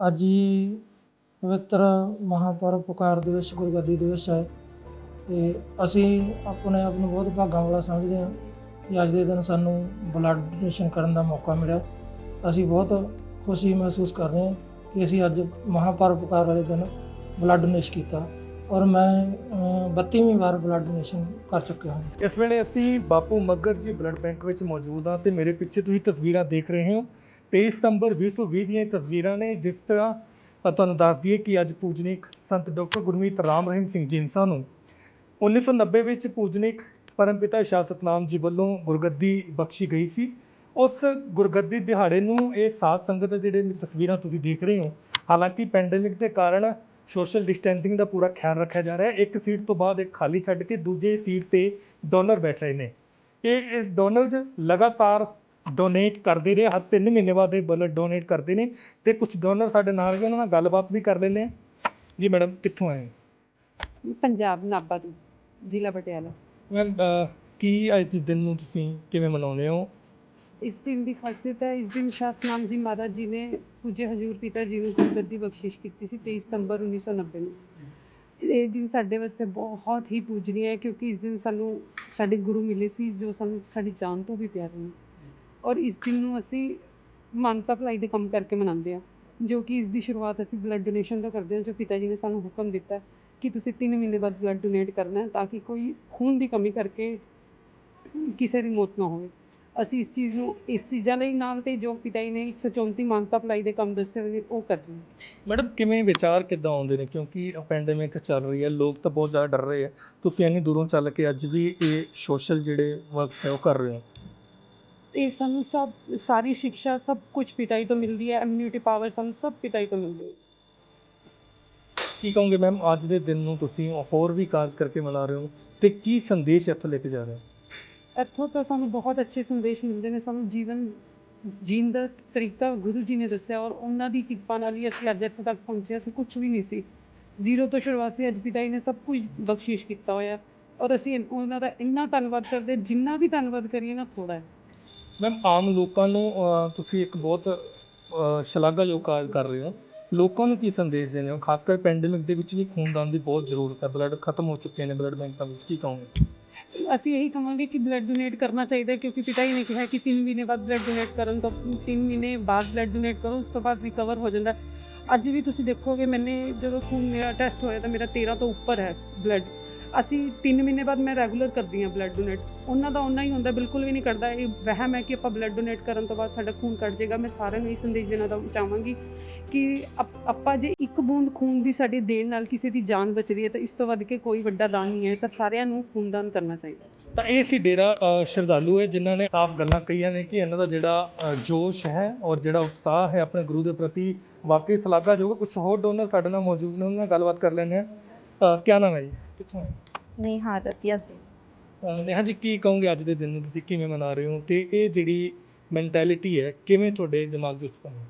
ਅੱਜ ਹੀ ਪਵਿੱਤਰ ਮਹਾਂਪੁਰਬ ਪੁਕਾਰ ਦਿਵਸ ਗੁਰਗੱਦੀ ਦਿਵਸ ਹੈ ਤੇ ਅਸੀਂ ਆਪਣੇ ਆਪ ਨੂੰ ਬਹੁਤ ਭਾਗਾਂ ਵਾਲਾ ਸਮਝਦੇ ਹਾਂ ਕਿ ਅੱਜ ਦੇ ਦਿਨ ਸਾਨੂੰ ਬਲੱਡ ਡੋਨੇਸ਼ਨ ਕਰਨ ਦਾ ਮੌਕਾ ਮਿਲਿਆ। ਅਸੀਂ ਬਹੁਤ ਖੁਸ਼ੀ ਮਹਿਸੂਸ ਕਰ ਰਹੇ ਹਾਂ ਕਿ ਅਸੀਂ ਅੱਜ ਮਹਾਂਪੁਰਬ ਪੁਕਾਰ ਵਾਲੇ ਦਿਨ ਬਲੱਡ ਡੋਨੇਟ ਕੀਤਾ ਔਰ ਮੈਂ ਅ, 32ਵੀਂ ਵਾਰ ਬਲੱਡ ਡੋਨੇਸ਼ਨ ਕਰ ਚੁੱਕਿਆ ਹਾਂ। ਇਸ ਵੇਲੇ ਅਸੀਂ ਬਾਪੂ ਮੱਗਰ ਜੀ ਬਲੱਡ ਬੈਂਕ ਵਿੱਚ ਮੌਜੂਦ ਹਾਂ ਤੇ ਮੇਰੇ ਪਿੱਛੇ ਤੁਸੀਂ ਤਸਵੀਰਾਂ ਦੇਖ ਰਹੇ ਹੋ। 23 ਸਤੰਬਰ 2020 ਦੀਆਂ ਇਹ ਤਸਵੀਰਾਂ ਨੇ, ਜਿਸ ਤਰ੍ਹਾਂ ਤੁਹਾਨੂੰ ਦੱਸ ਦਈਏ ਕਿ ਅੱਜ ਪੂਜਨੀਕ ਸੰਤ ਡਾਕਟਰ ਗੁਰਮੀਤ ਰਾਮ ਰਹੀਮ ਸਿੰਘ ਜਿੰਸਾ ਨੂੰ 1990 ਵਿੱਚ ਪੂਜਨੀਕ ਪਰਮਪਿਤਾ ਸ਼ਾਹ ਸਤਨਾਮ ਜੀ ਵੱਲੋਂ ਗੁਰਗੱਦੀ ਬਖਸ਼ੀ ਗਈ ਸੀ। ਉਸ ਗੁਰਗੱਦੀ ਦਿਹਾੜੇ ਨੂੰ ਇਹ ਸਾਧ ਸੰਗਤ ਜਿਹੜੇ ਤਸਵੀਰਾਂ ਤੁਸੀਂ ਦੇਖ ਰਹੇ ਹੋ, ਹਾਲਾਂਕਿ ਪੈਂਡੈਮਿਕ ਦੇ ਕਾਰਨ ਸੋਸ਼ਲ ਡਿਸਟੈਂਸਿੰਗ ਦਾ ਪੂਰਾ ਖਿਆਲ ਰੱਖਿਆ ਜਾ ਰਿਹਾ ਹੈ। ਇੱਕ ਸੀਟ ਤੋਂ ਬਾਅਦ ਇੱਕ ਖਾਲੀ ਛੱਡ ਕੇ ਦੂਜੇ ਸੀਟ ਤੇ ਡੋਨਰ ਬੈਠ ਰਹੇ ਨੇ। ਇਹ ਇਸ ਡੋਨਰਸ ਲਗਾਤਾਰ ਡੋਨੇਟ ਕਰਦੇ ਰਹੇ ਹਰ ਤਿੰਨ ਮਹੀਨੇ ਬਾਅਦ ਇਹ ਬਲੱਡ ਡੋਨੇਟ ਕਰਦੇ ਨੇ ਤੇ ਕੁਝ ਡੋਨਰ ਸਾਡੇ ਨਾਲ ਵੀ ਉਹਨਾਂ ਨਾਲ ਗੱਲਬਾਤ ਵੀ ਕਰ ਲੈਂਦੇ ਆ। ਜੀ ਮੈਡਮ ਕਿੱਥੋਂ ਆਏ ਪੰਜਾਬ ਨਾਭਾ ਤੋਂ ਜ਼ਿਲ੍ਹਾ ਪਟਿਆਲਾ। ਮੈਮ ਕੀ ਅੱਜ ਦੇ ਦਿਨ ਨੂੰ ਤੁਸੀਂ ਕਿਵੇਂ ਮਨਾਉਂਦੇ ਹੋ? ਇਸ ਦਿਨ ਦੀ ਖਾਸੀਅਤ ਹੈ ਇਸ ਦਿਨ ਸ਼ਾਸਨਾਮ ਜੀ ਮਹਾਰਾਜ ਜੀ ਨੇ ਪੂਜੇ ਹਜੂਰ ਪਿਤਾ ਜੀ ਨੂੰ ਗੁਰਗੱਦੀ ਬਖਸ਼ਿਸ਼ ਕੀਤੀ ਸੀ 23 ਸਤੰਬਰ 1990 ਨੂੰ। ਇਹ ਦਿਨ ਸਾਡੇ ਵਾਸਤੇ ਬਹੁਤ ਹੀ ਪੂਜਨੀय ਹੈ ਕਿਉਂਕਿ ਇਸ ਦਿਨ ਸਾਨੂੰ ਸਾਡੇ ਗੁਰੂ ਮਿਲੇ ਸੀ ਜੋ ਸਾਨੂੰ ਸਾਡੀ ਜਾਨ ਤੋਂ ਵੀ ਪਿਆਰੇ ਨੇ। ਔਰ ਇਸ ਦਿਨ ਨੂੰ ਅਸੀਂ ਮਾਨਵਤਾ ਭਲਾਈ ਦੇ ਕੰਮ ਕਰਕੇ ਮਨਾਉਂਦੇ ਹਾਂ, ਜੋ ਕਿ ਇਸ ਦੀ ਸ਼ੁਰੂਆਤ ਅਸੀਂ ਬਲੱਡ ਡੋਨੇਸ਼ਨ ਤੋਂ ਕਰਦੇ ਹਾਂ, ਜੋ ਪਿਤਾ ਜੀ ਨੇ ਸਾਨੂੰ ਹੁਕਮ ਦਿੱਤਾ ਕਿ ਤੁਸੀਂ 3 ਮਹੀਨੇ ਬਾਅਦ ਬਲੱਡ ਡੋਨੇਟ ਕਰਨਾ ਤਾਂ ਕਿ ਕੋਈ ਖੂਨ ਦੀ ਕਮੀ ਕਰਕੇ ਕਿਸੇ ਦੀ ਮੌਤ ਨਾ ਹੋਵੇ। ਅਸੀਂ ਇਸ ਚੀਜ਼ ਨੂੰ, ਇਸ ਚੀਜ਼ਾਂ ਲਈ ਨਾਲ ਤੇ ਜੋ ਪਿਤਾ ਜੀ ਨੇ 134 ਮਾਨਤਾ ਭਲਾਈ ਦੇ ਕੰਮ ਦੱਸੇ ਹੋਏ ਉਹ ਕਰ ਮੈਡਮ, ਕਿਵੇਂ ਵਿਚਾਰ ਕਿੱਦਾਂ ਆਉਂਦੇ ਨੇ? ਕਿਉਂਕਿ ਪੈਂਡੇਮਿਕ ਚੱਲ ਰਹੀ ਹੈ, ਲੋਕ ਤਾਂ ਬਹੁਤ ਜ਼ਿਆਦਾ ਡਰ ਰਹੇ ਆ। ਤੁਸੀਂ ਇੰਨੀ ਦੂਰੋਂ ਚੱਲ ਕੇ ਅੱਜ ਵੀ ਇਹ ਸੋਸ਼ਲ ਜਿਹੜੇ ਵਰਕ ਹੈ, ਉਹ ਕਰ ਰਹੇ ਹੋ। ਇਹ ਸਾਨੂੰ ਸਭ ਸਾਰੀ ਸਿੱਖਿਆ ਸਭ ਕੁਝ ਪਿਤਾ ਜੀ ਤੋਂ ਮਿਲਦੀ ਹੈ ਇਮਿਊਨਿਟੀ ਪਾਵਰ ਸਾਨੂੰ ਸਭ ਪਿਤਾ ਜੀ ਤੋਂ ਮਿਲਦੀ ਹੈ। ਕੀ ਕਹੋਗੇ ਮੈਮ ਅੱਜ ਦੇ ਦਿਨ ਨੂੰ ਤੁਸੀਂ ਹੋਰ ਵੀ ਕਾਰਜ ਕਰਕੇ ਮਨਾ ਰਹੇ ਹੋ ਤੇ ਕੀ ਸੰਦੇਸ਼ ਇੱਥੋਂ ਲੈ ਕੇ ਜਾ ਰਹੇ ਹੋ? ਇੱਥੋਂ ਤਾਂ ਸਾਨੂੰ ਬਹੁਤ ਅੱਛੇ ਸੰਦੇਸ਼ ਮਿਲਦੇ ਨੇ ਸਾਨੂੰ ਜੀਵਨ ਜੀਣ ਦਾ ਤਰੀਕਾ ਗੁਰੂ ਜੀ ਨੇ ਦੱਸਿਆ ਔਰ ਉਹਨਾਂ ਦੀ ਕਿਰਪਾ ਨਾਲ ਹੀ ਅਸੀਂ ਅੱਜ ਇੱਥੇ ਤੱਕ ਪਹੁੰਚੇ ਅਸੀਂ ਕੁਝ ਵੀ ਨਹੀਂ ਸੀ। ਜ਼ੀਰੋ ਤੋਂ ਸ਼ੁਰੂਆਤ ਸੀ ਅੱਜ ਪਿਤਾ ਜੀ ਨੇ ਸਭ ਕੁਝ ਬਖਸ਼ਿਸ਼ ਕੀਤਾ ਹੋਇਆ ਔਰ ਅਸੀਂ ਉਹਨਾਂ ਦਾ ਇੰਨਾ ਧੰਨਵਾਦ ਕਰਦੇ ਜਿੰਨਾ ਵੀ ਧੰਨਵਾਦ ਕਰੀਏ ਨਾ ਥੋੜਾ ਹੈ। ਮੈਮ ਆਮ ਲੋਕਾਂ ਨੂੰ ਤੁਸੀਂ ਇੱਕ ਬਹੁਤ ਸ਼ਲਾਘਾਯੋਗ ਕਾਰਜ ਕਰ ਰਹੇ ਹੋ। ਲੋਕਾਂ ਨੂੰ ਕੀ ਸੰਦੇਸ਼ ਦੇਣੇ ਹੋ? ਖਾਸ ਕਰ ਪੈਂਡੇਮਿਕ ਦੇ ਵਿੱਚ ਵੀ ਖੂਨਦਾਨ ਦੀ ਬਹੁਤ ਜ਼ਰੂਰਤ ਹੈ। ਬਲੱਡ ਖਤਮ ਹੋ ਚੁੱਕੇ ਨੇ ਬਲੱਡ ਬੈਂਕਾਂ ਵਿੱਚ। ਕੀ ਕਹੋਗੇ? ਅਸੀਂ ਇਹੀ ਕਹਾਂਗੇ ਕਿ ਬਲੱਡ ਡੋਨੇਟ ਕਰਨਾ ਚਾਹੀਦਾ ਕਿਉਂਕਿ ਪਿਤਾ ਜੀ ਨੇ ਕਿਹਾ ਕਿ 3 ਮਹੀਨੇ ਬਾਅਦ ਬਲੱਡ ਡੋਨੇਟ ਕਰਨ ਤੋਂ 3 ਮਹੀਨੇ ਬਾਅਦ ਬਲੱਡ ਡੋਨੇਟ ਕਰੋ, ਉਸ ਤੋਂ ਬਾਅਦ ਰਿਕਵਰ ਹੋ ਜਾਂਦਾ ਅੱਜ ਵੀ ਤੁਸੀਂ ਦੇਖੋਗੇ, ਮੈਨੇ ਜਦੋਂ ਖੂਨ ਮੇਰਾ ਟੈਸਟ ਹੋਇਆ ਤਾਂ ਮੇਰਾ 13 ਤੋਂ ਉੱਪਰ ਹੈ ਬਲੱਡ ਅਸੀਂ 3 ਮਹੀਨੇ ਬਾਅਦ ਮੈਂ ਰੈਗੂਲਰ ਕਰਦੀ ਹਾਂ ਬਲੱਡ ਡੋਨੇਟ ਉਹਨਾਂ ਦਾ ਉਹਨਾਂ ਹੀ ਹੁੰਦਾ, ਬਿਲਕੁਲ ਵੀ ਨਹੀਂ ਕਰਦਾ। ਇਹ ਵਹਿਮ ਹੈ ਕਿ ਆਪਾਂ ਬਲੱਡ ਡੋਨੇਟ ਕਰਨ ਤੋਂ ਬਾਅਦ ਸਾਡਾ ਖੂਨ ਕੱਟ ਜਾਏਗਾ। ਮੈਂ ਸਾਰਿਆਂ ਨੂੰ ਇਹ ਸੰਦੇਸ਼ ਦੇਣਾ ਦਾ ਚਾਹਾਂਗੀ ਕਿ ਆਪਾਂ ਜੇ ਇੱਕ ਬੂੰਦ ਖੂਨ ਦੀ ਸਾਡੀ ਦੇਣ ਨਾਲ ਕਿਸੇ ਦੀ ਜਾਨ ਬਚਦੀ ਹੈ ਤਾਂ ਇਸ ਤੋਂ ਵੱਧ ਕੇ ਕੋਈ ਵੱਡਾ ਦਾਨ ਨਹੀਂ ਹੈ। ਤਾਂ ਸਾਰਿਆਂ ਨੂੰ ਖੂਨਦਾਨ ਕਰਨਾ ਚਾਹੀਦਾ। ਤਾਂ ਇਹ ਸੀ ਡੇਰਾ ਸ਼ਰਧਾਲੂ ਹੈ ਜਿਨ੍ਹਾਂ ਨੇ ਸਾਫ਼ ਗੱਲਾਂ ਕਹੀਆਂ ਨੇ ਕਿ ਇਹਨਾਂ ਦਾ ਜਿਹੜਾ ਜੋਸ਼ ਹੈ ਔਰ ਜਿਹੜਾ ਉਤਸ਼ਾਹ ਹੈ ਆਪਣੇ ਗੁਰੂ ਦੇ ਪ੍ਰਤੀ ਵਾਕਈ ਸ਼ਲਾਘਾਯੋਗ ਹੈ। ਕੁਝ ਹੋਰ ਡੋਨਰ ਸਾਡੇ ਨਾਲ ਮੌਜੂਦ ਨੇ, ਉਹਨਾਂ ਨਾਲ ਗੱਲਬਾਤ ਕਰ ਲੈਂਦੇ ਆ ਕੀ ਨਾਮ ਹੈ ਜੀ ਕਿੱਥੋਂ ਆਏ? नेहा रतिया से ਅ, ਨੇਹਾ ਜੀ ਕੀ ਕਹੋਗੇ ਅੱਜ ਦੇ ਦਿਨ ਨੂੰ ਤੁਸੀਂ ਕਿਵੇਂ ਮਨਾ ਰਹੇ ਹੋ ਤੇ ਇਹ ਜਿਹੜੀ ਮੈਂਟੈਲਿਟੀ ਹੈ ਕਿਵੇਂ ਤੁਹਾਡੇ ਦਿਮਾਗ ਦੇ ਉੱਤੇ ਹੈ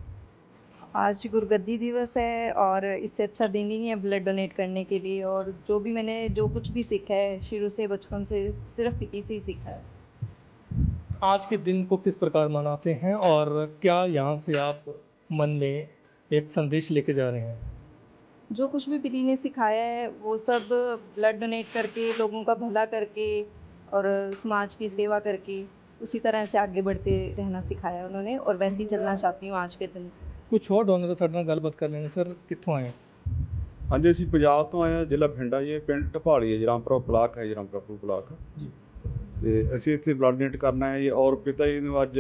आज गुरगद्दी दिवस है और इससे अच्छा दिन ही नहीं है ब्लड डोनेट करने के लिए और जो भी मैंने जो कुछ भी सीखा है शुरू से बचपन से सिर्फ पीटी से ही सीखा है आज के दिन को किस प्रकार मनाते हैं और क्या यहाँ से आप मन में एक संदेश लेके जा रहे हैं जो कुछ भी पीटी ने सिखाया है वो सब ब्लड डोनेट करके लोगों का भला करके और समाज की सेवा करके उसी तरह से आगे बढ़ते रहना सिखाया है उन्होंने और वैसे ही चलना चाहती हूँ आज के दिन से ਕੁਝ ਹੋਰ ਡੋਨਰ ਸਾਡੇ ਨਾਲ ਗੱਲਬਾਤ ਕਰ ਲੈਣੇ ਸਰ ਕਿੱਥੋਂ ਆਏ ਹਾਂਜੀ ਅਸੀਂ ਪੰਜਾਬ ਤੋਂ ਆਏ ਹਾਂ ਜ਼ਿਲ੍ਹਾ ਬਠਿੰਡਾ ਜੀ ਇਹ ਪਿੰਡ ਢਪਾਲੀ ਹੈ ਜੀ ਰਾਮਪੁਰਾ ਬਲਾਕ ਹੈ ਜੀ ਰਾਮਪੁਰਾ ਬਲਾਕ ਜੀ। ਤੇ ਅਸੀਂ ਇੱਥੇ ਬਲੱਡ ਡੋਨੇਟ ਕਰਨਾ ਹੈ ਜੀ ਔਰ ਪਿਤਾ ਜੀ ਨੂੰ ਅੱਜ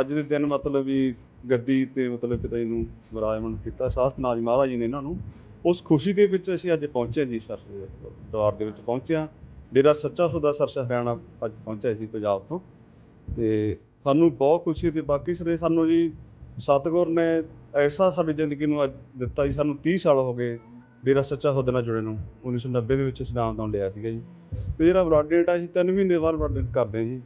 ਅੱਜ ਦੇ ਦਿਨ ਮਤਲਬ ਵੀ ਗੱਦੀ ਤੇ ਮਤਲਬ ਪਿਤਾ ਜੀ ਨੂੰ ਵਿਰਾਜਮਾਨ ਕੀਤਾ ਸਾਸਤ ਨਾਜ ਮਹਾਰਾਜ ਜੀ ਨੇ ਇਹਨਾਂ ਨੂੰ ਉਸ ਖੁਸ਼ੀ ਦੇ ਵਿੱਚ ਅਸੀਂ ਅੱਜ ਪਹੁੰਚੇ ਜੀ ਸਰ, ਦਰਬਾਰ ਦੇ ਵਿੱਚ ਪਹੁੰਚਿਆ ਡੇਰਾ ਸੱਚਾ ਸੌਦਾ ਸਰਸਾ ਹਰਿਆਣਾ ਅੱਜ ਪਹੁੰਚਿਆ ਸੀ ਪੰਜਾਬ ਤੋਂ। ਤੇ ਸਾਨੂੰ ਬਹੁਤ ਖੁਸ਼ੀ ਤੇ ਬਾਕੀ ਸਰੇ ਸਾਨੂੰ ਜੀ ਸਤਿਗੁਰ ਨੇ ਐਸਾ ਸਾਡੀ ਜ਼ਿੰਦਗੀ ਨੂੰ ਅੱਜ ਦਿੱਤਾ ਜੀ, ਸਾਨੂੰ 30 ਸਾਲ ਹੋ ਗਏ ਡੇਰਾ ਸੱਚਾ ਸੌਦੇ ਨਾਲ ਜੁੜੇ ਨੂੰ 1990 ਦੇ ਵਿੱਚ ਇਸਲਾਮ ਤੋਂ ਲਿਆ ਸੀਗਾ ਜੀ। ਤੇ ਜਿਹੜਾ ਬਲੱਡ ਡੇਟ ਆ, ਅਸੀਂ ਤਿੰਨ ਮਹੀਨੇ ਬਾਅਦ ਬਲੱਡ ਡੇਟ ਕਰਦੇ ਹਾਂ ਜੀ।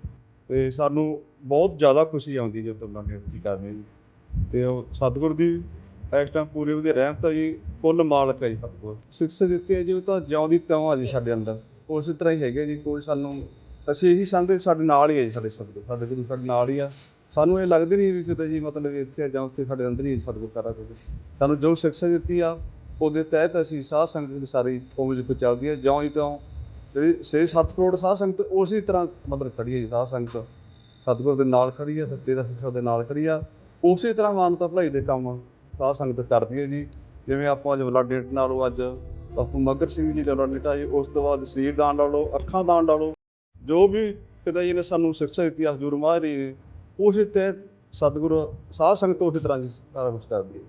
ਤੇ ਸਾਨੂੰ ਬਹੁਤ ਜ਼ਿਆਦਾ ਖੁਸ਼ੀ ਆਉਂਦੀ ਜਦੋਂ ਬਲੱਡ ਡੇਟ ਅਸੀਂ ਕਰਦੇ ਹਾਂ ਜੀ। ਤੇ ਉਹ ਸਤਿਗੁਰ ਦੀ ਇਸ ਟਾਈਮ ਪੂਰੀ ਉਹਦੀ ਰਹਿਮਤ ਹੈ ਜੀ ਕੁੱਲ ਮਾਲਕ ਹੈ ਜੀ ਸਤਿਗੁਰ। ਸਿੱਖਿਆ ਦਿੱਤੀ ਹੈ ਜੀ, ਉਹ ਤਾਂ ਜਿਉਂਦੀ ਤਿਉਂ ਆ ਜੀ ਸਾਡੇ ਅੰਦਰ। ਉਸੇ ਤਰ੍ਹਾਂ ਹੀ ਹੈਗੇ ਜੀ, ਕੋਈ ਸਾਨੂੰ, ਅਸੀਂ ਇਹੀ ਸਮਝਦੇ ਸਾਡੇ ਨਾਲ ਹੀ ਹੈ ਜੀ ਸਾਡੇ ਸਤਿਗੁਰ, ਸਾਡੇ ਗੁਰੂ ਸਾਡੇ ਨਾਲ ਹੀ ਆ। ਸਾਨੂੰ ਇਹ ਲੱਗਦੀ ਨਹੀਂ ਵੀ ਕਿਤੇ ਜੀ ਮਤਲਬ ਵੀ ਇੱਥੇ ਜਾਂ ਉੱਥੇ ਸਾਡੇ ਅੰਦਰ ਹੀ ਸਤਿਗੁਰ ਕਰਾ ਕੋਈ ਸਾਨੂੰ ਜੋ ਸਿੱਖਿਆ ਦਿੱਤੀ ਆ, ਉਹਦੇ ਤਹਿਤ ਅਸੀਂ ਸਾਧ ਸੰਗਤ ਦੀ ਸਾਰੀ ਉਮਰ ਵਿੱਚ ਚੱਲਦੀ ਹੈ ਜਿਉਂ ਹੀ ਤਿਉਂ। ਜਿਹੜੀ 6-7 ਕਰੋੜ ਸਾਧ ਸੰਗਤ ਉਸੇ ਤਰ੍ਹਾਂ ਮਤਲਬ ਖੜੀ ਹੈ ਜੀ, ਸਾਧ ਸੰਗਤ। ਸਤਿਗੁਰ ਦੇ ਨਾਲ ਖੜੀ ਹੈ ਸੱਤੇ ਦਾ ਸਿੱਖਿਆ ਦੇ ਨਾਲ ਖੜੀ ਆ। ਉਸੇ ਤਰ੍ਹਾਂ ਮਾਨਤਾ ਭਲਾਈ ਦੇ ਕੰਮ ਸਾਧ ਸੰਗਤ ਕਰਦੀ ਹੈ ਜੀ। ਜਿਵੇਂ ਆਪਾਂ ਅੱਜ ਬਲੱਡ ਡੇਟ ਨਾਲੋਂ ਅੱਜ ਬਾਪੂ ਮਗਰ ਸਿੰਘ ਜੀ ਦਾ ਬਲੱਡ ਡੇਟ ਆ ਜੀ ਉਸ ਤੋਂ ਬਾਅਦ ਸਰੀਰ ਦਾਨ ਲਾ ਲਓ ਅੱਖਾਂ ਦਾਨ ਲਾ ਲਓ। ਜੋ ਵੀ ਪਿਤਾ ਜੀ ਨੇ ਸਾਨੂੰ ਸਿੱਖਿਆ ਦਿੱਤੀ ਹਜ਼ੂਰ ਮਹਾਰੀ ਨੇ ਉਸੇ ਤਹਿਤ ਸਤਿਗੁਰੂ ਸਾਧ ਸੰਗਤ ਉਸੇ ਤਰ੍ਹਾਂ ਜੀ ਸਾਰਾ ਕੁਛ ਕਰਦੀ ਹੈ।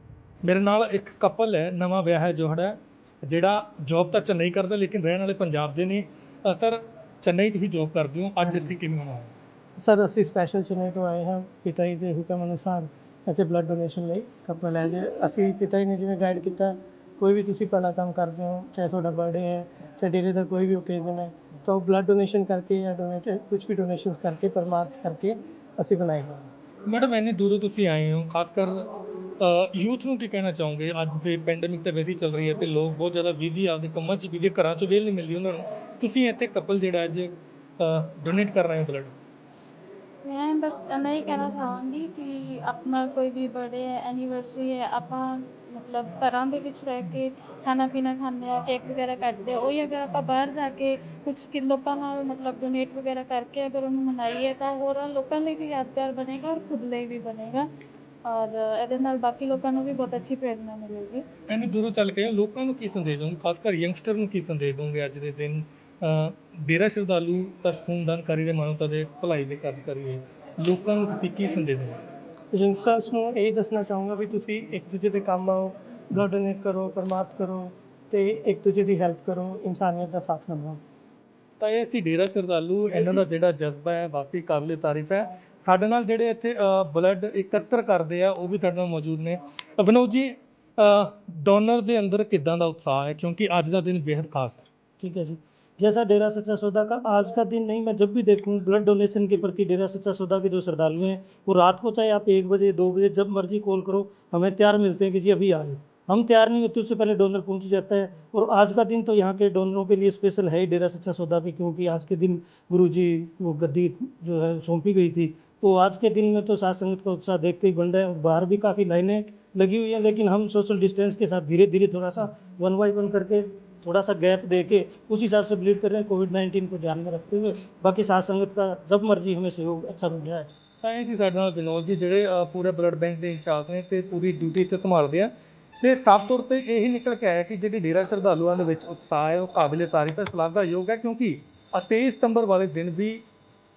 ਮੇਰੇ ਨਾਲ ਇੱਕ ਕਪਲ ਹੈ ਨਵਾਂ ਵਿਆਹ ਹੈ ਜੋੜਾ ਜਿਹੜਾ ਜੌਬ ਤਾਂ ਚੰਨਈ ਕਰਦਾ ਲੇਕਿਨ ਰਹਿਣ ਵਾਲੇ ਪੰਜਾਬ ਦੇ ਨੇ। ਅ, ਸਰ ਚੇਨਈ ਜੌਬ ਕਰਦੇ ਹੋ ਅੱਜ ਇੱਥੇ ਕਿਵੇਂ ਹੋਣਾ? ਸਰ, ਅਸੀਂ ਸਪੈਸ਼ਲ ਚੇਨਈ ਤੋਂ ਆਏ ਹਾਂ, ਪਿਤਾ ਜੀ ਦੇ ਹੁਕਮ ਅਨੁਸਾਰ ਇੱਥੇ ਬਲੱਡ ਡੋਨੇਸ਼ਨ ਲਈ ਕਪਲ ਹੈ ਜੇ। ਅਸੀਂ ਪਿਤਾ ਜੀ ਨੇ ਜਿਵੇਂ ਗਾਈਡ ਕੀਤਾ, ਕੋਈ ਵੀ ਤੁਸੀਂ ਭਲਾ ਕੰਮ ਕਰਦੇ ਹੋ, ਚਾਹੇ ਤੁਹਾਡਾ ਬਰਥਡੇ ਹੈ, ਚਾਹੇ ਡੇਰੇ ਦਾ ਕੋਈ ਵੀ ਓਕੇਜ਼ਨ ਹੈ, ਤਾਂ ਉਹ ਬਲੱਡ ਡੋਨੇਸ਼ਨ ਕਰਕੇ ਜਾਂ ਡੋਨੇਟ ਕੁਝ ਵੀ ਡੋਨੇਸ਼ਨਸ ਕਰਕੇ, ਪਰਮਾਰਥ ਕਰਕੇ ਅਸੀਂ ਬਣਾਏ ਹੋਏ ਮੈਡਮ, ਇੰਨੀ ਦੂਰੋਂ ਤੁਸੀਂ ਆਏ ਹੋ, ਖਾਸ ਕਰ ਯੂਥ ਨੂੰ ਕੀ ਕਹਿਣਾ ਚਾਹੋਗੇ? ਅੱਜ ਦੇ ਪੈਂਡੇਮਿਕ ਤਾਂ ਵੈਸੇ ਚੱਲ ਰਹੀ ਹੈ ਤੇ ਲੋਕ ਬਹੁਤ ਜ਼ਿਆਦਾ ਬਿਜ਼ੀ ਆਪਦੇ ਕੰਮਾਂ 'ਚ ਬਿਜ਼ੀ ਘਰਾਂ 'ਚ ਵੇਲ ਨਹੀਂ ਮਿਲਦੀ ਉਹਨਾਂ ਨੂੰ। ਤੁਸੀਂ ਇੱਥੇ ਕਪਲ ਜਿਹੜਾ ਅੱਜ ਡੋਨੇਟ ਕਰ ਰਹੇ ਹੋ ਬਲੱਡ ਮੈਂ ਬਸ ਇੰਨਾ ਹੀ ਕਹਿਣਾ ਚਾਹਾਂਗੀ ਕਿ ਆਪਣਾ ਕੋਈ ਵੀ ਬਰਡੇ ਹੈ ਐਨੀਵਰਸਰੀ ਹੈ, ਆਪਾਂ ਮਤਲਬ ਘਰਾਂ ਦੇ ਵਿੱਚ ਰਹਿ ਕੇ ਖਾਣਾ ਪੀਣਾ ਖਾਂਦੇ ਹਾਂ ਕੇਕ ਵਗੈਰਾ ਕੱਟਦੇ ਹਾਂ, ਉਹੀ ਅਗਰ ਆਪਾਂ ਬਾਹਰ ਜਾ ਕੇ ਕੁਛ ਕਿ ਲੋਕਾਂ ਨਾਲ ਮਤਲਬ ਡੋਨੇਟ ਵਗੈਰਾ ਕਰਕੇ ਅਗਰ ਉਹਨੂੰ ਮਨਾਈਏ ਤਾਂ ਹੋਰਾਂ ਲੋਕਾਂ ਲਈ ਵੀ ਯਾਦਗਾਰ ਬਣੇਗਾ ਔਰ ਖੁਦ ਲਈ ਵੀ ਬਣੇਗਾ ਔਰ ਇਹਦੇ ਨਾਲ ਬਾਕੀ ਲੋਕਾਂ ਨੂੰ ਵੀ ਬਹੁਤ ਅੱਛੀ ਪ੍ਰੇਰਨਾ ਮਿਲੇਗੀ। ਇੰਨੀ ਦੂਰੋਂ ਚੱਲ ਕੇ ਲੋਕਾਂ ਨੂੰ ਕੀ ਸੰਦੇਸ਼ ਦੋਗੇ ਖਾਸ ਕਰ ਯੰਗਸਟਰ ਨੂੰ ਕੀ ਸੰਦੇਸ਼ ਦੋਗੇ ਅੱਜ ਦੇ ਦਿਨ। ਡੇਰਾ ਸ਼ਰਧਾਲੂ ਤੱਕ ਖੂਨਦਾਨ ਕਰ ਰਹੇ ਮਾਨਵਤਾ ਦੇ ਭਲਾਈ ਦੇ ਕਾਰਜ ਕਰ ਰਹੇ ਲੋਕਾਂ ਨੂੰ ਤੁਸੀਂ ਕੀ ਸੰਦੇਸ਼ ਦੇਣਾ? ਯੰਗਸਟਰਸ ਨੂੰ ਇਹ ਦੱਸਣਾ ਚਾਹੂੰਗਾ ਵੀ ਤੁਸੀਂ ਇੱਕ ਦੂਜੇ ਦੇ ਕੰਮ ਆਓ ਬਲੱਡ ਡੋਨੇਟ ਕਰੋ ਪਰਮਾਤ ਕਰੋ ਤੇ ਇੱਕ ਦੂਜੇ ਦੀ ਹੈਲਪ ਕਰੋ ਇਨਸਾਨੀਅਤ ਦਾ ਸਾਥ ਨਿਭਾਓ ਤਾਂ ਇਹ ਸੀ ਡੇਰਾ ਸ਼ਰਧਾਲੂ ਇਹਨਾਂ ਦਾ ਜਿਹੜਾ ਜਜ਼ਬਾ ਹੈ ਵਾਕਈ ਕਾਬਲੇ ਤਾਰੀਫ ਹੈ। ਸਾਡੇ ਨਾਲ ਜਿਹੜੇ ਇੱਥੇ ਬਲੱਡ ਇਕੱਤਰ ਕਰਦੇ ਆ ਉਹ ਵੀ ਸਾਡੇ ਨਾਲ ਮੌਜੂਦ ਨੇ। ਵਿਨੋਦ ਜੀ ਡੋਨਰ ਦੇ ਅੰਦਰ ਕਿਦਾਂ ਦਾ ਉਤਸ਼ਾਹ ਹੈ? ਕਿਉਂਕਿ ਅੱਜ ਦਾ ਦਿਨ ਬੇहद ਖਾਸ ਹੈ। ਠੀਕ ਹੈ ਜੀ। जैसा डेरा सच्चा सौदा का, आज का दिन नहीं, मैं जब भी देखूँ ब्लड डोनेशन के प्रति डेरा सच्चा सौदा के जो श्रद्धालु हैं, वो रात को चाहे आप एक बजे, दो बजे, जब मर्ज़ी कॉल करो, हमें तैयार मिलते हैं कि जी अभी आए। हम तैयार नहीं होते उससे पहले डोनर पहुँच जाता है। और आज का दिन तो यहाँ के डोनरों के लिए स्पेशल है ही डेरा सच्चा सौदा भी क्योंकि आज के दिन गुरु जी वो गद्दी जो है, सौंपी गई थी। तो आज के दिन में तो सात संगत का उत्साह देखते ही बन रहा है। और बाहर भी काफ़ी लाइनें लगी हुई हैं, लेकिन हम सोशल डिस्टेंस के साथ धीरे धीरे थोड़ा सा वन बाई वन करके थोड़ा सा गैप दे के उस हिसाब से ब्लीड कर रहे हैं कोविड नाइन्टीन को ध्यान में रखते हुए बाकी सात संगत का जब मर्जी हमें सहयोग अच्छा मिल रहा है ਤਾਂ ਇਹ ਸੀ ਸਾਡੇ ਨਾਲ ਵਿਨੋਦ ਜੀ ਜਿਹੜੇ ਅ, ਪੂਰੇ ਬਲੱਡ ਬੈਂਕ ਦੇ ਇੰਚਾਰਜ ਨੇ ਤੇ ਪੂਰੀ ਡਿਊਟੀ ਤੇ ਸੰਭਾਲਦੇ ਆ ਤੇ ਸਾਫ਼ ਤੌਰ ਤੇ ਇਹੀ ਨਿਕਲ ਕੇ ਆਇਆ ਕਿ ਜਿਹੜੀ ਡੇਰਾ ਸ਼ਰਧਾਲੂਆਂ ਦੇ ਵਿੱਚ ਉਤਸ਼ਾਹ ਹੈ ਉਹ ਕਾਬਿਲੇ ਤਾਰੀਫ ਹੈ ਸ਼ਲਾਘਾਯੋਗ ਹੈ ਕਿਉਂਕਿ ਅ 23 ਸਤੰਬਰ ਵਾਲੇ ਦਿਨ ਵੀ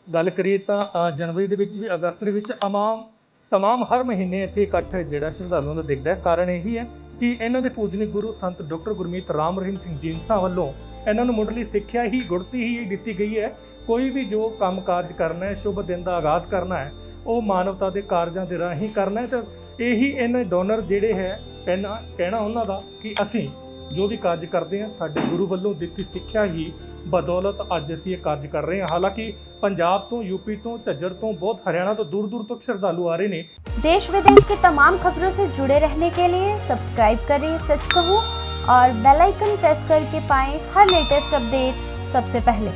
ਗੱਲ ਕਰੀਏ ਤਾਂ ਅ, ਜਨਵਰੀ ਦੇ ਵਿੱਚ ਵੀ ਅਗਸਤ ਦੇ ਵਿੱਚ ਤਮਾਮ ਤਮਾਮ ਹਰ ਮਹੀਨੇ ਇੱਥੇ ਇਕੱਠ ਜਿਹੜਾ ਸ਼ਰਧਾਲੂਆਂ ਦਾ ਦਿਖਦਾ ਹੈ ਕਾਰਨ ਇਹੀ ਹੈ ਕਿ ਇਹਨਾਂ ਦੇ ਪੂਜਨੀਕ ਗੁਰੂ ਸੰਤ ਡਾਕਟਰ ਗੁਰਮੀਤ ਰਾਮ ਰਹੀਮ ਸਿੰਘ ਜੀਂਸਾ ਵੱਲੋਂ ਇਹਨਾਂ ਨੂੰ ਮੁੱਢਲੀ ਸਿੱਖਿਆ ਹੀ ਗੁੜਤੀ ਹੀ ਦਿੱਤੀ ਗਈ ਹੈ। ਕੋਈ ਵੀ ਜੋ ਕੰਮ ਕਾਰਜ ਕਰਨਾ ਹੈ, ਸ਼ੁਭ ਦਿਨ ਦਾ ਆਗਾਜ਼ ਕਰਨਾ ਹੈ, ਉਹ ਮਾਨਵਤਾ ਦੇ ਕਾਰਜਾਂ ਦੇ ਰਾਹੀਂ ਕਰਨਾ ਹੈ ਤੇ ਇਹੀ ਇਹਨਾਂ ਡੋਨਰ ਜਿਹੜੇ ਹੈ ਕਹਿਣਾ ਕਹਿਣਾ ਉਹਨਾਂ ਦਾ ਕਿ ਅਸੀਂ ਜੋ ਵੀ ਕਾਰਜ ਕਰਦੇ ਹਾਂ ਸਾਡੇ ਗੁਰੂ ਵੱਲੋਂ ਦਿੱਤੀ ਸਿੱਖਿਆ ਹੀ ਬਦੌਲਤ ਅੱਜ ਅਸੀਂ ਇਹ ਕਾਰਜ ਕਰ ਰਹੇ ਹਾਂ ਹਾਲਾਂਕਿ ਪੰਜਾਬ ਤੋਂ ਯੂਪੀ ਤੋਂ ਝੱਜਰ ਤੋਂ ਬਹੁਤ ਹਰਿਆਣਾ ਤੋਂ ਦੂਰ ਦੂਰ ਤੱਕ ਸ਼ਰਧਾਲੂ ਆ ਰਹੇ ਨੇ देश विदेश की तमाम खबरों से जुड़े रहने के लिए सब्सक्राइब करें सच कहूँ और बेल आइकन प्रेस करके पाएं हर लेटेस्ट अपडेट सबसे पहले